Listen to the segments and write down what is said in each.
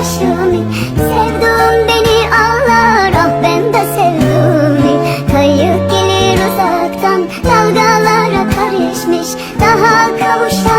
başımı Sevduğum beni ağlar ah ben de sevduğumu Kayıp gelir uzaktan dalgalara karışmış. Daha kavuşamadan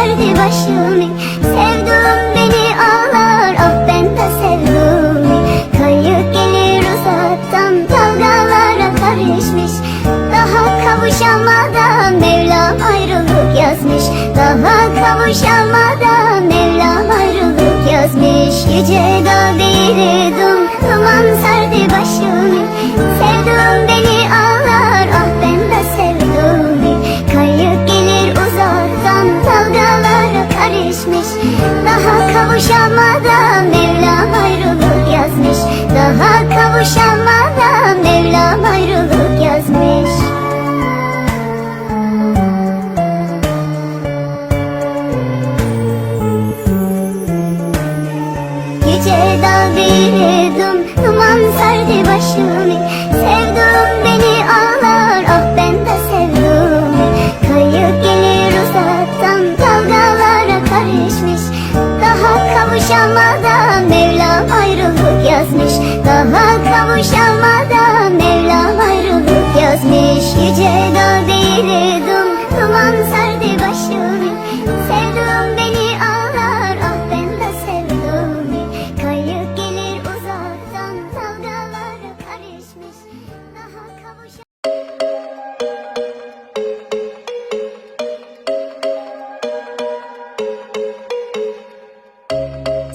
sardı başımı Sevduğum beni ağlar ah ben de sevduğumu Kayıp gelir uzaktan dalgalara karışmış. Daha kavuşamadan Mevlam ayrılık yazmış. Daha kavuşamadan Mevlam ayrılık yazmış. Yüce dağ dum duman sardı kavuşamadan Mevlam ayrılık yazmış. Daha kavuşamadan Mevlam ayrılık yazmış. Yüce dağ bir dum duman sardı başımı. Sevduğum beni ağlar ah ben de sevduğumu Kayıp gelir uzaktan dalgalara karışmış kavuşamadan Mevlam ayrılık yazmış. Daha kavuşamadan